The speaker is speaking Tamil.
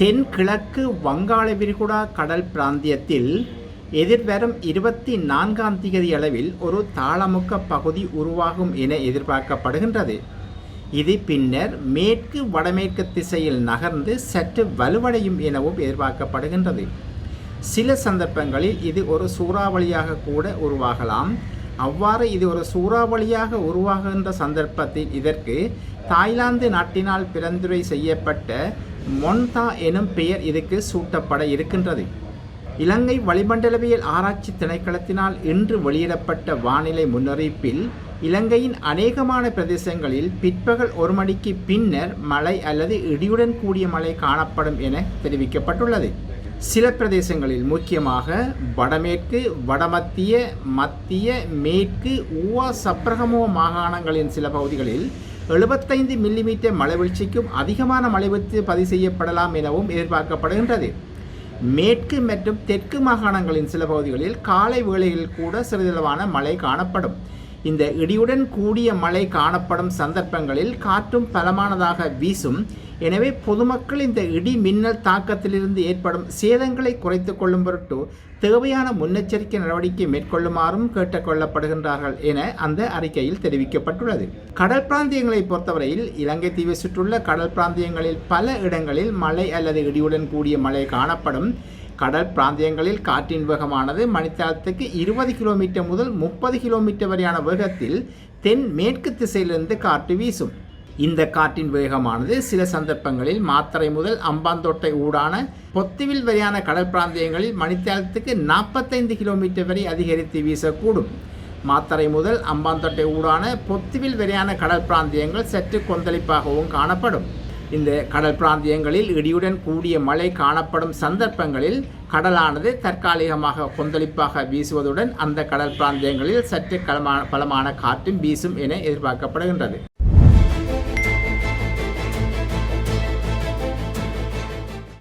தென்கிழக்கு வங்காள விரிகுடா கடல் பிராந்தியத்தில் எதிர்வரும் இருபத்தி நான்காம் தேதி அளவில் ஒரு தாளமுக்க பகுதி உருவாகும் என எதிர்பார்க்கப்படுகின்றது. இது பின்னர் மேற்கு வடமேற்கு திசையில் நகர்ந்து சற்று வலுவடையும் எனவும் எதிர்பார்க்கப்படுகின்றது. சில சந்தர்ப்பங்களில் இது ஒரு சூறாவளியாக கூட உருவாகலாம். அவ்வாறு இது ஒரு சூறாவளியாக உருவாகின்ற சந்தர்ப்பத்தில் இதற்கு தாய்லாந்து நாட்டினால் பிறந்துரை செய்யப்பட்ட மொன்தா எனும் பெயர் இதுக்கு சூட்டப்பட இருக்கின்றது. இலங்கை வளிமண்டலவியல் ஆராய்ச்சி திணைக்களத்தினால் இன்று வெளியிடப்பட்ட வானிலை முன்னறிவிப்பில் இலங்கையின் அநேகமான பிரதேசங்களில் பிற்பகல் ஒரு மணிக்கு பின்னர் மழை அல்லது இடியுடன் கூடிய மழை காணப்படும் என தெரிவிக்கப்பட்டுள்ளது. சில பிரதேசங்களில் முக்கியமாக வடமேற்கு வடமத்திய மத்திய மேற்கு ஊவா சப்ரகமோ மாகாணங்களின் சில பகுதிகளில் எழுபத்தைந்து மில்லிமீட்டர் மழைவீழ்ச்சிக்கும் அதிகமான மழைவீழ்ச்சி பதிவு செய்யப்படலாம் எனவும் எதிர்பார்க்கப்படுகின்றது. மேற்கு மற்றும் தெற்கு மாகாணங்களின் சில பகுதிகளில் காலை வேளையில் கூட சிறிதளவான மழை காணப்படும். இந்த இடியுடன் கூடிய மழை காணப்படும் சந்தர்ப்பங்களில் காற்றும் பலமானதாக வீசும். எனவே பொதுமக்கள் இந்த இடி மின்னல் தாக்கத்திலிருந்து ஏற்படும் சேதங்களை குறைத்து கொள்ளும் பொருட்டு தேவையான முன்னெச்சரிக்கை நடவடிக்கை மேற்கொள்ளுமாறும் கேட்டுக்கொள்ளப்படுகின்றார்கள் என அந்த அறிக்கையில் தெரிவிக்கப்பட்டுள்ளது. கடல் பிராந்தியங்களை பொறுத்தவரையில் இலங்கை தீவை சுற்றுள்ள கடல் பிராந்தியங்களில் பல இடங்களில் மழை அல்லது இடியுடன் கூடிய மழை காணப்படும். கடல் பிராந்தியங்களில் காற்றின் வேகமானது மணித்தாளத்துக்கு இருபது கிலோமீட்டர் முதல் முப்பது கிலோமீட்டர் வரையான வேகத்தில் தென் மேற்கு திசையிலிருந்து காற்று வீசும். இந்த காற்றின் வேகமானது சில சந்தர்ப்பங்களில் மாத்தறை முதல் அம்பாந்தோட்டை ஊடான பொத்துவில் வரையான கடல் பிராந்தியங்களில் மணித்தாளத்துக்கு நாற்பத்தைந்து கிலோமீட்டர் வரை அதிகரித்து வீசக்கூடும். மாத்தறை முதல் அம்பாந்தோட்டை ஊடான பொத்துவில் வரையான கடல் பிராந்தியங்கள் சற்று கொந்தளிப்பாகவும் காணப்படும். இந்த கடல் பிராந்தியங்களில் இடியுடன் கூடிய மழை காணப்படும் சந்தர்ப்பங்களில் கடலானது தற்காலிகமாக கொந்தளிப்பாக வீசுவதுடன் அந்த கடல் பிராந்தியங்களில் சற்று களமான பலமான காற்றும் வீசும் என எதிர்பார்க்கப்படுகின்றது.